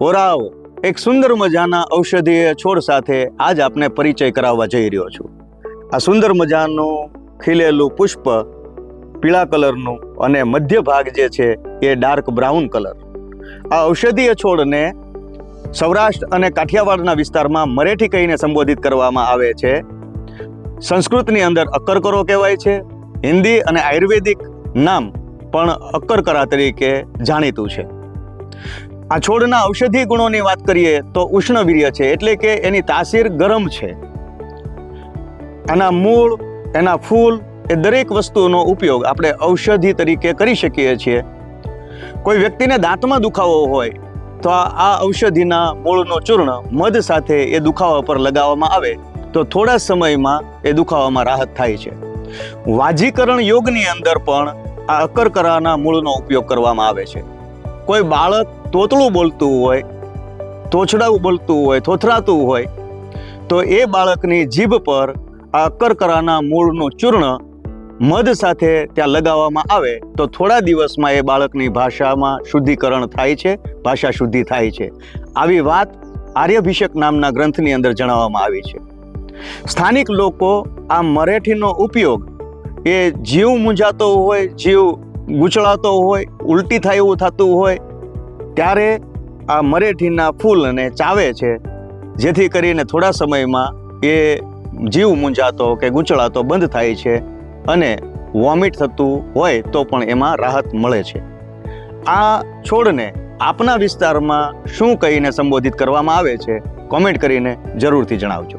ઓરાવ એક સુંદર મજાના ઔષધીય છોડ સાથે આજ આપને પરિચય કરાવવા જઈ રહ્યો છું. આ સુંદર મજાનું ખીલેલું પુષ્પ પીળા કલરનું અને મધ્ય ભાગ જે છે એ ડાર્ક બ્રાઉન કલર. આ ઔષધીય છોડને સૌરાષ્ટ્ર અને કાઠિયાવાડના વિસ્તારમાં મરેઠી કહીને સંબોધિત કરવામાં આવે છે. સંસ્કૃતની અંદર અક્કરકરો કહેવાય છે. હિન્દી અને આયુર્વેદિક નામ પણ અક્કરકરા તરીકે જાણીતું છે. આ છોડના ઔષધિ ગુણોની વાત કરીએ તો ઉષ્ણવીર્ય છે એટલે કે એની તાસીર ગરમ છે. એના મૂળ, એના ફૂલ એ દરેક વસ્તુનો ઉપયોગ આપણે ઔષધિ તરીકે કરી શકીએ છીએ. કોઈ વ્યક્તિને દાંતમાં દુખાવો હોય તો આ ઔષધિના મૂળનો ચૂર્ણ મધ સાથે એ દુખાવા પર લગાવવામાં આવે તો થોડા સમયમાં એ દુખાવામાં રાહત થાય છે. વાજીકરણ યોગની અંદર પણ આ અકરકરાના મૂળનો ઉપયોગ કરવામાં આવે છે. કોઈ બાળક તોતળું બોલતું હોય, તોછડાવું બોલતું હોય, થોથરાતું હોય, તો એ બાળકની જીભ પર આ કરકરાના મૂળનું ચૂર્ણ મધ સાથે ત્યાં લગાવવામાં આવે, તો થોડા દિવસમાં એ બાળકની ભાષામાં શુદ્ધિકરણ થાય છે, ભાષા શુદ્ધિ થાય છે. આવી વાત આર્યભિષેક નામના ગ્રંથની અંદર જણાવવામાં આવી છે. સ્થાનિક લોકો આ મરેઠીનો ઉપયોગ, એ જીવ મૂંઝાતો હોય, જીવ ગૂંચળાતો હોય, ઉલટી થાય એવું થતું હોય, ત્યારે આ મરેઠીના ફૂલને ચાવે છે, જેથી કરીને થોડા સમયમાં એ જીવ મૂંઝાતો કે ગૂંચળાતો બંધ થાય છે અને વોમિટ થતું હોય તો પણ એમાં રાહત મળે છે. આ છોડને આપના વિસ્તારમાં શું કહીને સંબોધિત કરવામાં આવે છે, કોમેન્ટ કરીને જરૂરથી જણાવજો.